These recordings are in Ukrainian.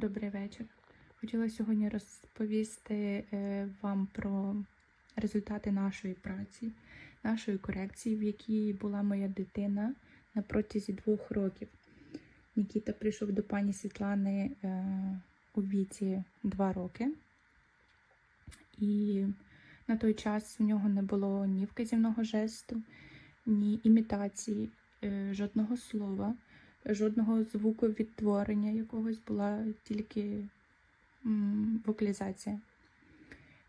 Добрий вечір. Хотіла сьогодні розповісти е, вам про результати нашої праці, нашої корекції, в якій була моя дитина на протязі двох років. Нікіта прийшов до пані Світлани е, у віці два роки, і на той час у нього не було ні вказівного жесту, ні імітації, е, жодного слова жодного звуку відтворення якогось була тільки вокалізація.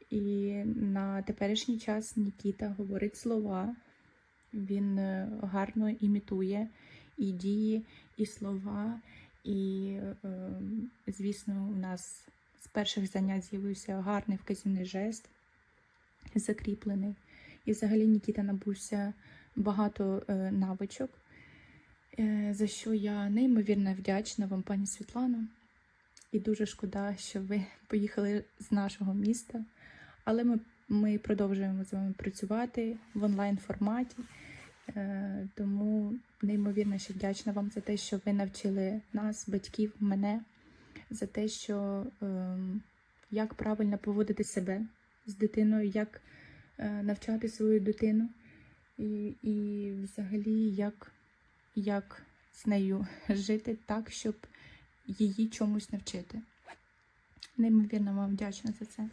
І на теперішній час Нікіта говорить слова, він е, гарно імітує і дії, і слова. І, е, звісно, у нас з перших занять з'явився гарний вказівний жест, закріплений. І взагалі Нікіта набувся багато е, навичок. Е, за що я неймовірно вдячна вам, пані Світлано. І дуже шкода, що ви поїхали з нашого міста. Але ми, ми продовжуємо з вами працювати в онлайн форматі. Е, Тому неймовірно ще вдячна вам за те, що ви навчили нас, батьків, мене, за те, що е, як правильно поводити себе з дитиною, як е, навчати свою дитину, і, і взагалі як як з нею жити так, щоб її чомусь навчити. Неймовірно вам вдячна за це.